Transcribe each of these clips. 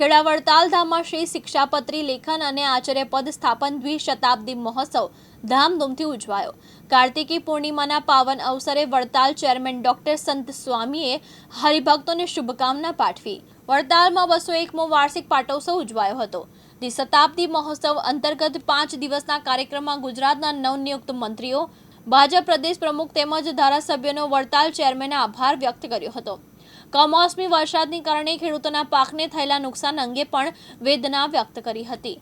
ખેડા વડતાલ ધામમાં શ્રી શિક્ષાપત્રી લેખન અને આચાર્ય પદ સ્થાપન દ્વિશતાબ્દી મહોત્સવ ધામધૂમથી ઉજવાયો. કાર્તિકી પૂર્ણિમાના પાવન અવસરે વડતાલ ચેરમેન ડોક્ટર સંત સ્વામીએ હરિભક્તોને શુભકામના પાઠવી. વડતાલમાં બસો એકમો વાર્ષિક પાટોત્સવ ઉજવાયો હતો. દ્વિશતાબ્દી મહોત્સવ અંતર્ગત પાંચ દિવસના કાર્યક્રમમાં ગુજરાતના નવનિયુક્ત મંત્રીઓ, ભાજપ પ્રદેશ પ્રમુખ તેમજ ધારાસભ્યોનો વડતાલ ચેરમેને આભાર વ્યક્ત કર્યો હતો. કમોસમી વરસાદને કારણે ખેડૂતોના પાકને થયેલા નુકસાન અંગે પણ વેદના વ્યક્ત કરી હતી.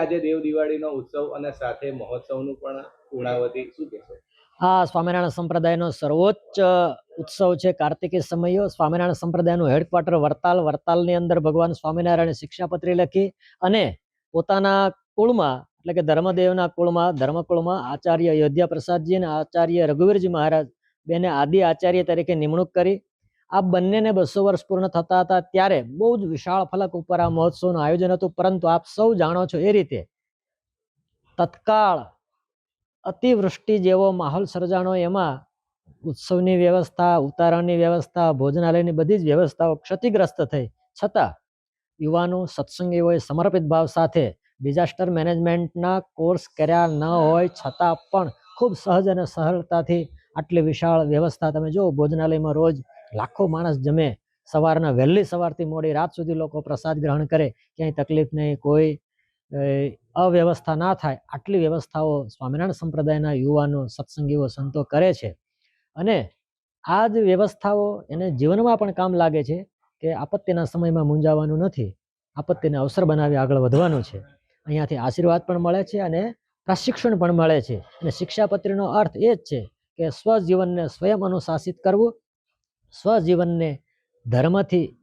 આજે દેવ દિવાળીનો ઉત્સવ અને સાથે મહોત્સવનું પણ પૂર્ણાવતી શું કહેશો? આ સ્વામિનારાયણ સંપ્રદાયનો સર્વોચ્ચ ઉત્સવ છે કાર્તિકી સમયો. સ્વામિનારાયણ સંપ્રદાયનું હેડક્વાર્ટર વરતાલ વરતાલની અંદર ભગવાન સ્વામિનારાયણ શિક્ષાપત્રી લખી અને પોતાના કુળમાં, એટલે કે ધર્મદેવના કુળમાં, ધર્મકુળમાં આચાર્ય અયોધ્યા પ્રસાદજી અને આચાર્ય રઘુવીરજી મહારાજ બેને આદિ આચાર્ય તરીકે નિમણૂક કરી આ બંનેને બસો વર્ષ પૂર્ણ થતા હતા ત્યારે બહુ જ વિશાળ ફલક ઉપર આ મહોત્સવનું આયોજન હતું, પરંતુ આપ સૌ જાણો છો એ રીતે તત્કાળ અતિવૃષ્ટિ જેવો માહોલ સર્જાણો, એમાં ઉત્સવની વ્યવસ્થા, ઉતારણની વ્યવસ્થા, ભોજનાલયની બધી જ વ્યવસ્થાઓ ક્ષતિગ્રસ્ત થઈ. છતાં, યુવાનો, સત્સંગીઓએ સમર્પિત ભાવ સાથે ડિઝાસ્ટર મેનેજમેન્ટના કોર્સ કર્યા ન હોય છતાં પણ ખૂબ સહજ અને સરળતાથી આટલી વિશાળ વ્યવસ્થા તમે જુઓ, ભોજનાલયમાં રોજ લાખો માણસ જમે, સવારના વહેલી સવારથી મોડી રાત સુધી લોકો પ્રસાદ ગ્રહણ કરે, ક્યાંય તકલીફ નહીં, કોઈ અવ્યવસ્થા ના થાય, આટલી વ્યવસ્થાઓ સ્વામિનારાયણ સંપ્રદાયના યુવાનો, સત્સંગીઓ, સંતો કરે છે. અને આ જ વ્યવસ્થાઓ એને જીવનમાં પણ કામ લાગે છે કે આપત્તિના સમયમાં મૂંઝાવાનું નથી, આપત્તિને અવસર બનાવી આગળ વધવાનું છે. અહીંયાથી આશીર્વાદ પણ મળે છે અને પ્રશિક્ષણ પણ મળે છે. અને શિક્ષાપત્રીનો અર્થ એ જ છે કે સ્વજીવનને સ્વયં અનુશાસિત કરવું સ્વજીવનને ધર્મથી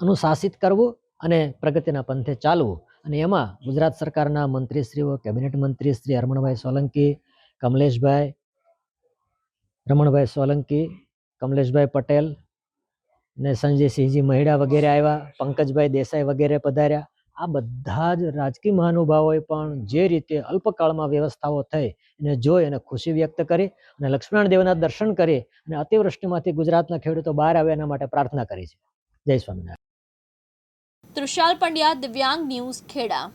અનુશાસિત કરવું અને પ્રગતિના પંથે ચાલવું. અને એમાં ગુજરાત સરકારના મંત્રીશ્રીઓ, કેબિનેટ મંત્રી શ્રી રમણભાઈ સોલંકી, કમલેશભાઈ, રમણભાઈ સોલંકી, કમલેશભાઈ પટેલ ને સંજયસિંહજી મહિડા વગેરે આવ્યા, પંકજભાઈ દેસાઈ વગેરે પધાર્યા. આ બધા જ રાજકીય મહાનુભાવોએ પણ જે રીતે અલ્પકાળમાં વ્યવસ્થાઓ થઈ એને જોઈ અને ખુશી વ્યક્ત કરી અને લક્ષ્મણ દેવના દર્શન કરી અને અતિવૃષ્ટિમાંથી ગુજરાતના ખેડૂતો બહાર આવે એના માટે પ્રાર્થના કરી છે. જય સ્વામિનારાયણ. તૃષાલ પંડ્યા, દિવ્યાંગ ન્યૂઝ ખેડા.